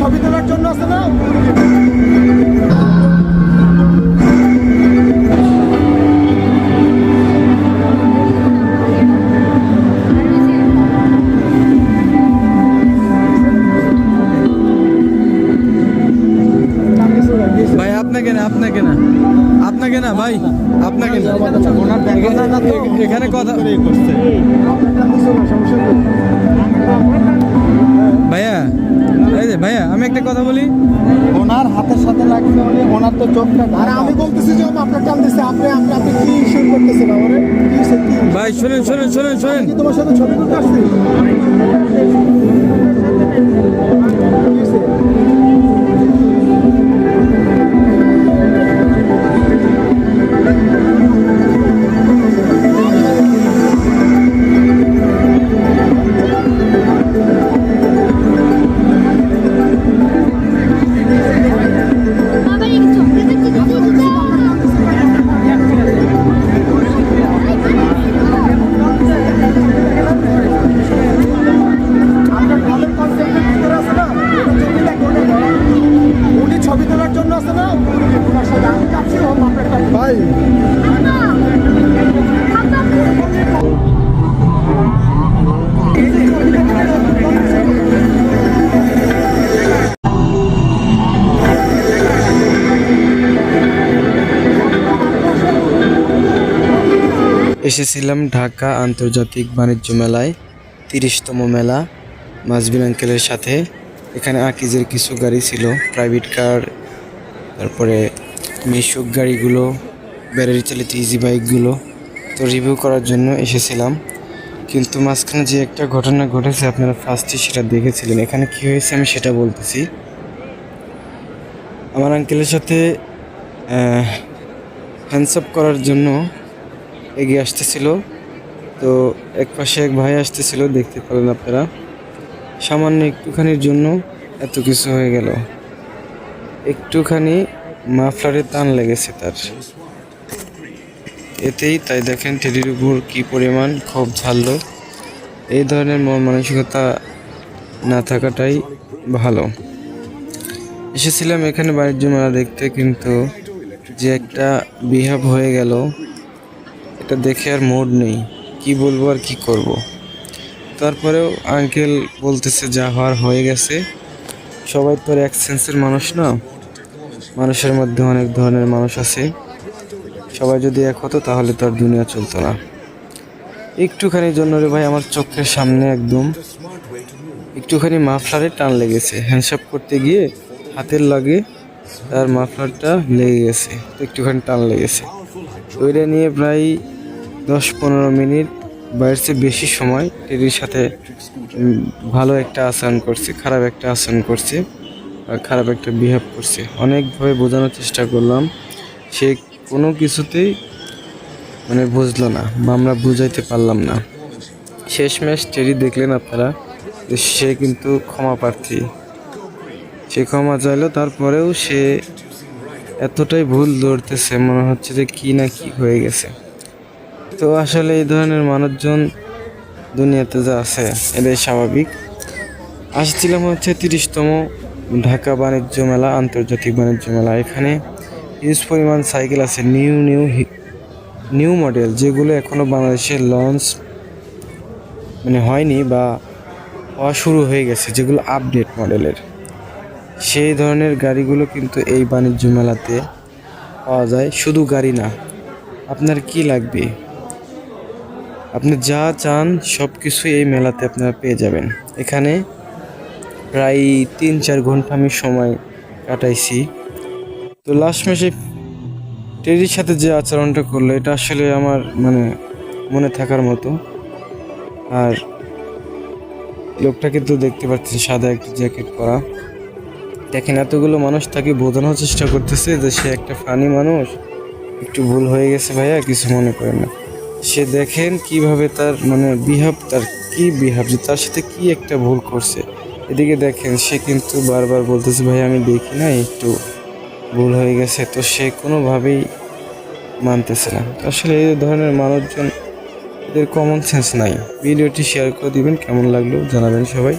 ছবি তোলার জন্য আছে না? ভাই আপনাকে না আপনাকে না। আপনাকে না ভাই আপনাকে না। এখানে কথা ভাইয়া এই যে ভাইয়া আমি একটা কথা বলি। ওনার হাতের সাথে লাগছে উনি ওনার তো চোখটা আর আমি বলতেছি যে ও আপনার টান দিচ্ছে আপনি আপনি আপনি কি ইস্যু করতেছেন আমারে? ভাই শোনেন শোনেন শোনেন শোনেন। তোমার সাথে ছবি তুলতে আসছি? এসেছিলাম ঢাকা আন্তর্জাতিক বাণিজ্য মেলায়, তিরিশতম মেলা মাজবিন আঙ্কেলের সাথে। এখানে আকিজের কিছু গাড়ি ছিল প্রাইভেট কার তারপরে মিশুক গাড়িগুলো ব্যাটারি চালিত ইজি বাইকগুলো তো রিভিউ করার জন্য এসেছিলাম। কিন্তু মাঝখানে যে একটা ঘটনা ঘটেছে, আপনারা ফার্স্টে সেটা দেখেছিলেন। এখানে কি হয়েছে আমি সেটা বলতেছি। আমার আঙ্কেলের সাথে হ্যান্ডস করার জন্য এগিয়ে আসতেছিল। তো এক পাশে এক ভাই আসতেছিল, দেখতে পেলেন আপনারা। সামান্য একটুখানির জন্য এত কিছু হয়ে গেল। একটুখানি মাফলারে টান লেগেছে তার। এতেই তাই দেখেন টেডির উপর কী পরিমাণ ক্ষোভ ঝাড়লো এই ধরনের মন মানসিকতা না থাকাটাই ভালো। এসেছিলাম এখানে বাণিজ্য মেলা দেখতে, কিন্তু যে একটা বিহেভ হয়ে গেল। এটা দেখে আর মোড নেই। কি বলব আর কি করব। তারপরেও আঙ্কেল বলতেছে, যা হওয়ার হয়ে গেছে। সবাই তো আর এক সেন্সের মানুষ না। মানুষের মধ্যে অনেক ধরনের মানুষ আছে। সবাই যদি এক হতো, তাহলে তো আর দুনিয়া চলতো না। একটুখানির জন্য রে ভাই, আমার চোখের সামনে একদম একটুখানি মাফলারে টান লেগেছে। হ্যান্ডসাপ করতে গিয়ে হাতের লাগে তার মাফলারটা লেগে গেছে। একটুখানি টান লেগেছে। ওইটা নিয়ে প্রায় দশ পনেরো মিনিট বাইরের চেয়ে বেশি সময়। টেডির সাথে ভালো একটা আচরণ করছে, খারাপ একটা আচরণ করছে খারাপ একটা বিহেভ করছে। অনেকভাবে বোঝানোর চেষ্টা করলাম। সে কোনো কিছুতেই মানে বুঝলো না বা আমরা বুঝাইতে পারলাম না। শেষমেশ টেরি দেখলেন আপনারা যে সে কিন্তু ক্ষমা প্রার্থী। সে ক্ষমা চাইলো, তারপরেও সে এতটাই ভুল ধরতেছে, মনে হচ্ছে যে কি না কি হয়ে গেছে। তো আসলে এই ধরনের মানুষজন দুনিয়াতে যা আছে, এটাই স্বাভাবিক। আসছিলাম হচ্ছে তিরিশতম ঢাকা বাণিজ্য মেলা, আন্তর্জাতিক বাণিজ্য মেলা। এখানে হিউজ পরিমাণ সাইকেল আছে নিউ নিউ নিউ মডেল যেগুলো এখনও বাংলাদেশে লঞ্চ মানে হয়নি বা হওয়া শুরু হয়ে গেছে, যেগুলো আপডেট মডেলের সেই ধরনের গাড়িগুলো কিন্তু এই বাণিজ্য মেলাতে পাওয়া যায়। শুধু গাড়ি না, আপনার কি লাগবে? আপনি যা চান সব কিছু এই মেলাতে আপনারা পেয়ে যাবেন। এখানে প্রায় তিন চার ঘণ্টা আমি সময় কাটাইছি। তো লাস্ট মাসে টেরির সাথে যে আচরণটা করল, এটা আসলে আমার মানে মনে থাকার মতো। আর লোকটা কিন্তু দেখতে পাচ্ছেন সাদা একটা জ্যাকেট পরা। দেখেন, এতগুলো মানুষ তাকে বোঝানোর চেষ্টা করতেছে যে সে একটা ফানি মানুষ। একটু ভুল হয়ে গেছে ভাইয়া, কিছু মনে করেন না। সে দেখেন কীভাবে তার মানে বিহাব তার কি বিহাব যে তার সাথে কি একটা ভুল করছে। এদিকে দেখেন, সে কিন্তু বারবার বলতেছে, ভাই, আমি দেখি না একটু ভুল হয়ে গেছে। তো সে কোনোভাবেই মানতেছে না। আসলে এই ধরনের মানুষজন, এদের কমন সেন্স নাই। ভিডিওটি শেয়ার করে দিবেন, কেমন লাগল জানাবেন সবাই।